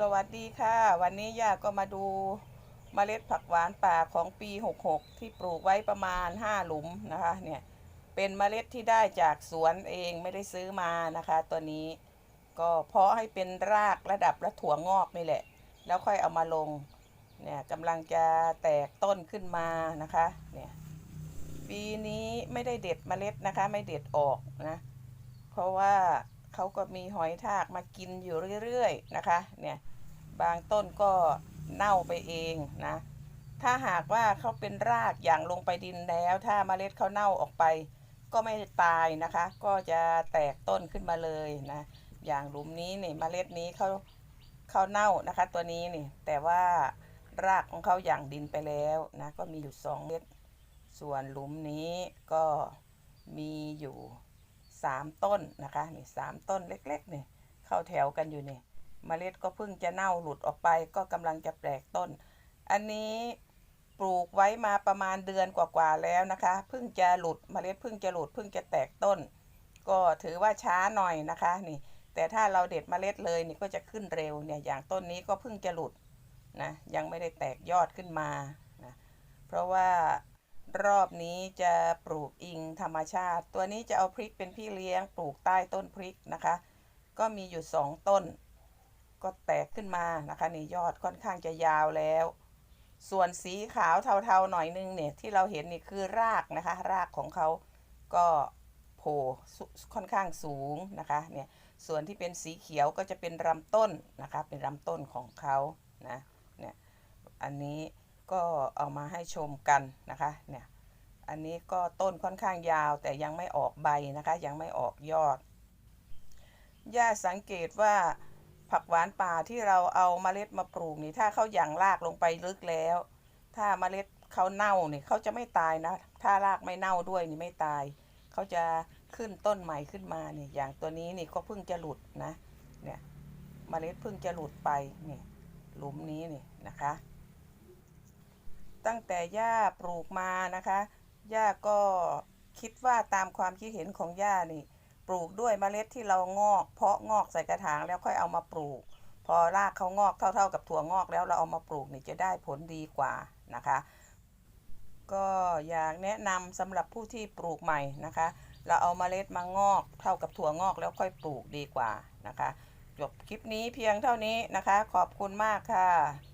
สวัสดีค่ะ วันนี้ย่าก็มาดูเมล็ดผักหวานป่าของปี 66 ที่ปลูกไว้ประมาณ 5 หลุมนะคะเนี่ยเป็นเมล็ดที่ได้จากสวนเองไม่ได้ซื้อมานะคะ ตัวนี้ก็เพาะให้เป็นรากระดับและถั่วงอกนี่แหละ แล้วค่อยเอามาลงเนี่ยกำลังจะแตกต้นขึ้นมานะคะเนี่ยปีนี้ไม่ได้เด็ดเมล็ดนะคะ ไม่เด็ดออกนะเพราะว่า เขาก็มีหอยทากมากินอยู่เรื่อยๆนะคะ เนี่ยบางต้นก็เน่าไปเองนะ ถ้าหากว่าเขาเป็นรากอย่างลงไปดินแล้ว ถ้าเมล็ดเขาเน่าออกไป ก็ไม่ตายนะคะ ก็จะแตกต้นขึ้นมาเลยนะ อย่างหลุมนี้นี่เมล็ดนี้เขาเขาเน่านะคะ ตัวนี้นี่แต่ว่ารากของเขาอย่างดินไปแล้วนะก็มีอยู่สองเม็ดส่วนหลุมนี้ก็มีอยู่ สามต้นนะคะนี่สามต้นเล็กๆนี่เข้าแถวกันอยู่นี่เมล็ดก็เพิ่งจะเน่าหลุดออกไป ก็กำลังจะแปลกต้น อันนี้ปลูกไว้มาประมาณเดือนกว่าๆแล้วนะคะเพิ่งจะหลุดเมล็ดเพิ่งจะหลุดเพิ่งจะแตกต้น ก็ถือว่าช้าหน่อยนะคะนี่ แต่ถ้าเราเด็ดเมล็ดเลยนี่ก็จะขึ้นเร็วเนี่ยอย่างต้นนี้ก็เพิ่งจะหลุดนะยังไม่ได้แตกยอดขึ้นมานะเพราะว่า รอบนี้จะปลูกอิงธรรมชาติ ตัวนี้จะเอาพริกเป็นพี่เลี้ยงปลูกใต้ต้นพริกนะคะ ก็มีอยู่สองต้น ก็แตกขึ้นมานะคะนี่ยอดค่อนข้างจะยาวแล้ว ส่วนสีขาวเทาๆหน่อยนึงเนี่ยที่เราเห็นนี่คือรากนะคะ รากของเขาก็โผล่ค่อนข้างสูงนะคะเนี่ยส่วนที่เป็นสีเขียวก็จะเป็นลำต้นนะคะ เป็นลำต้นของเขานะเนี่ยอันนี้ ก็เอามาให้ชมกันนะคะเนี่ยอันนี้ก็ต้นค่อนข้างยาวแต่ยังไม่ออกใบนะคะ ยังไม่ออกยอด ย่าสังเกตว่าผักหวานป่าที่เราเอาเมล็ดมาปลูกนี่ถ้าเขาหยั่งรากลงไปลึกแล้ว ถ้าเมล็ดเขาเน่าเนี่ยเขาจะไม่ตายนะ ถ้ารากไม่เน่าด้วยนี่ไม่ตาย เขาจะขึ้นต้นใหม่ขึ้นมาเนี่ยอย่างตัวนี้นี่ก็เพิ่งจะหลุดนะเนี่ยเมล็ดเพิ่งจะหลุดไปนี่หลุมนี้นี่นะคะ ตั้งแต่ย่าปลูกมานะคะ ย่าก็คิดว่าตามความคิดเห็นของย่านี่ ปลูกด้วยเมล็ดที่เรางอก เพาะงอกใส่กระถางแล้วค่อยเอามาปลูก พอรากเขางอกเท่า ๆ กับถั่วงอกแล้วเราเอามาปลูกนี่จะได้ผลดีกว่านะคะ ก็อยากแนะนำสำหรับผู้ที่ปลูกใหม่นะคะ เราเอาเมล็ดมางอกเท่ากับถั่วงอกแล้วค่อยปลูกดีกว่านะคะจบคลิปนี้เพียงเท่านี้นะคะ ขอบคุณมากค่ะ